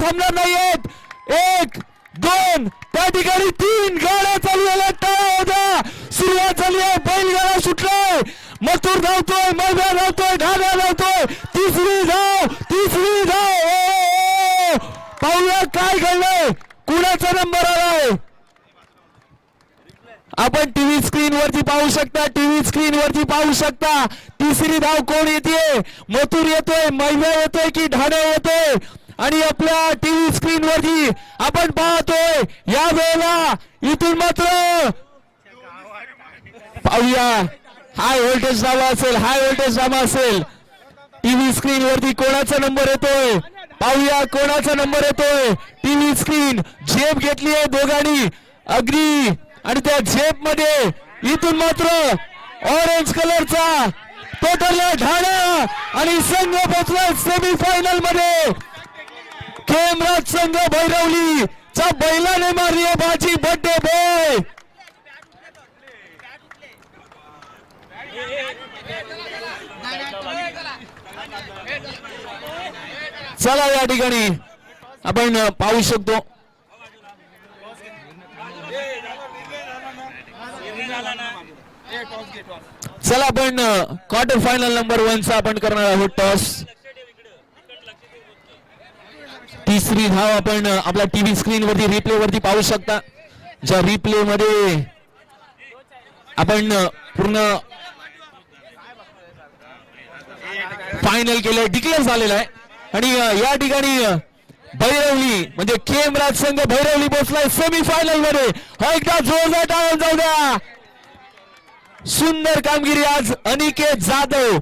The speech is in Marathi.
थांबणार नाहीयेत. एक दोन त्या ठिकाणी तीन गाड्या चालू झाल्या टाळ्या होत्या सुरुवात झाली आहे. बैलगाडा सुटलाय. मथुर धावतोय मैदा धावतोय ढाल्या धावतोय. तिसरी धाव तिसरी धाव. पाहूया काय घडलंय. कुणाचा नंबर आलाय? आपण टीव्ही स्क्रीन वरती पाहू शकता टीव्ही स्क्रीन वरती पाहू शकता. तिसरी धाव कोण येते? मथुर येतोय मैदा येतोय की ढाण्या येतोय? आणि आपल्या टीव्ही स्क्रीन वरती आपण पाहतोय या वेळेला इथून मात्र पाहूया. हाय व्होल्टेज नावा असेल हाय व्होल्टेज नामा असेल. टीव्ही स्क्रीन वरती कोणाचा नंबर येतोय? पाहूया कोणाचा नंबर येतोय? टीव्ही स्क्रीन झेप घेतली आहे दोघांनी अग्री आणि त्या झेपमध्ये इथून मात्र ऑरेंज कलरचा तो ठरला ढाणा आणि संघ पोचला सेमी फायनलमध्ये. खेमराज संघ भैरवली चा बैलाने मारली आहे बाजी. बड्डे बॉय चला या ठिकाणी. आपण पाहू शकतो. चला आपण क्वार्टर फायनल नंबर वन चा आपण करणार आहोत टॉस तिसरी धाव आपण आपल्या टीव्ही स्क्रीन वरती रिप्ले वरती पाहू शकता. ज्या रिप्ले मध्ये आपण पूर्ण फायनल केलंय डिक्लेअर झालेलं आहे. आणि या ठिकाणी भैरवली म्हणजे केम राज संघ भैरवली पोहोचलाय सेमी फायनलमध्ये हा एकदा जोरदार टाळून जाऊ द्या. सुंदर कामगिरी आज अनिकेत जाधव.